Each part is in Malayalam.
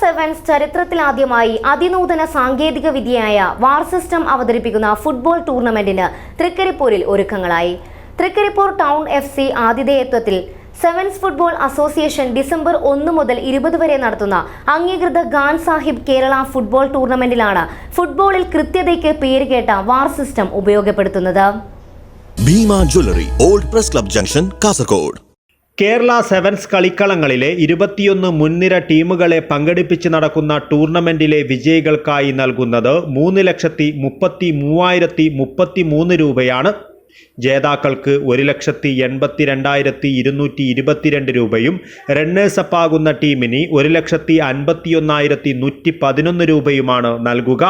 സെവൻസ് ചരിത്രത്തിലാദ്യമായി അതിനൂതന സാങ്കേതിക വിദ്യയായ വാർ സിസ്റ്റം അവതരിപ്പിക്കുന്ന ഫുട്ബോൾ ടൂർണമെന്റിന് തൃക്കരിപ്പൂരിൽ ഒരുക്കങ്ങളായി. തൃക്കരിപ്പൂർ ടൗൺ എഫ് സി ആതിഥേയത്വത്തിൽ സെവൻസ് ഫുട്ബോൾ അസോസിയേഷൻ ഡിസംബർ ഒന്ന് മുതൽ ഇരുപത് വരെ നടത്തുന്ന അംഗീകൃത ഖാൻ സാഹിബ് കേരള ഫുട്ബോൾ ടൂർണമെന്റിലാണ് ഫുട്ബോളിൽ കൃത്യതയ്ക്ക് പേരുകേട്ട വാർ സിസ്റ്റം ഉപയോഗപ്പെടുത്തുന്നത്. Bhima jewellery old press club junction Kasaragod. Kerala sevens കളിക്കളങ്ങളിലെ ഇരുപത്തിയൊന്ന് മുൻനിര ടീമുകളെ പങ്കെടുപ്പിച്ച് നടക്കുന്ന ടൂർണമെന്റിലെ വിജയികൾക്കായി നൽകുന്നത് മൂന്ന് ലക്ഷത്തി മുപ്പത്തി മൂവായിരത്തി മുപ്പത്തി മൂന്ന് രൂപയാണ്. ജേതാക്കൾക്ക് ഒരു ലക്ഷത്തി എൺപത്തി രണ്ടായിരത്തി ഇരുന്നൂറ്റി ഇരുപത്തിരണ്ട് രൂപയും റണ്ണേഴ്സപ്പ് ആകുന്ന ടീമിന് ഒരു ലക്ഷത്തി അൻപത്തിയൊന്നായിരത്തി നൂറ്റി പതിനൊന്ന് രൂപയുമാണ് നൽകുക.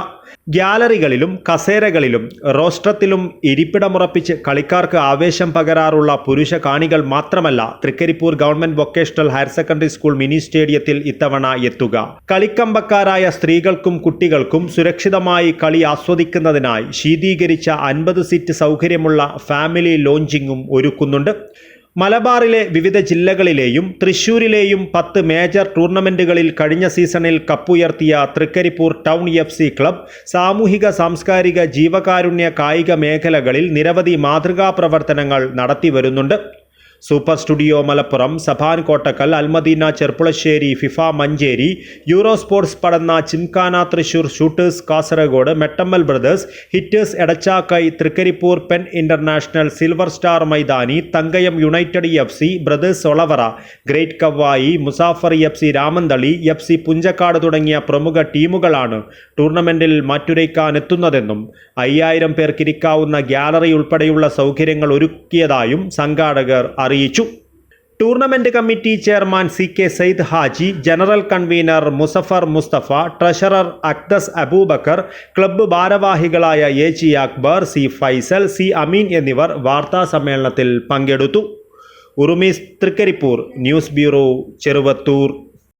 ഗ്യാലറികളിലും കസേരകളിലും റോസ്ട്രത്തിലും ഇരിപ്പിടമുറപ്പിച്ച് കളിക്കാർക്ക് ആവേശം പകരാറുള്ള പുരുഷ കാണികൾ മാത്രമല്ല Trikaripur government vocational higher secondary school mini സ്റ്റേഡിയത്തിൽ ഇത്തവണ എത്തുക. കളിക്കമ്പക്കാരായ സ്ത്രീകൾക്കും കുട്ടികൾക്കും സുരക്ഷിതമായി കളി ആസ്വദിക്കുന്നതിനായി ശീതീകരിച്ച അൻപത് സീറ്റ് സൗകര്യമുള്ള ഫാമിലി ലോഞ്ചിങ്ങും ഒരുക്കുന്നുണ്ട്. മലബാറിലെ വിവിധ ജില്ലകളിലെയും തൃശൂരിലെയും പത്ത് മേജർ ടൂർണമെന്റുകളിൽ കഴിഞ്ഞ സീസണിൽ കപ്പുയർത്തിയ Trikaripur town F C club സാമൂഹിക സാംസ്കാരിക ജീവകാരുണ്യ കായിക മേഖലകളിൽ നിരവധി മാതൃകാ പ്രവർത്തനങ്ങൾ നടത്തി വരുന്നുണ്ട് super studio Malappuram സഭാൻ Kottakkal Almadina Cherpulassery FIFA Manjeri Euro sports Padanna gymkhana Thrissur shooters Kasaragod Mettammal brothers hitters Edachakkai Trikaripur pen international silver star Maithani Thankayam united F C brothers Olavara great Kavvayi Muzaffar F C Ramanthali F C Punchakkad തുടങ്ങിയ പ്രമുഖ ടീമുകളാണ് ടൂർണമെന്റിൽ മാറ്റുരയ്ക്കാനെത്തുന്നതെന്നും അയ്യായിരം പേർക്കിരിക്കാവുന്ന ഗ്യാലറി ഉൾപ്പെടെയുള്ള സൗകര്യങ്ങൾ ഒരുക്കിയതായും സംഘാടകർ അറിയിച്ചു. Tournament committee chairman C K Sayyid Haji general convener Muzaffar Musthafa treasurer Akthas Aboobacker club ഭാരവാഹികളായ A G Akbar C Faisal C Ameen എന്നിവർ വാർത്താ സമ്മേളനത്തിൽ പങ്കെടുത്തു. Urumees Trikaripur news bureau Cheruvathur.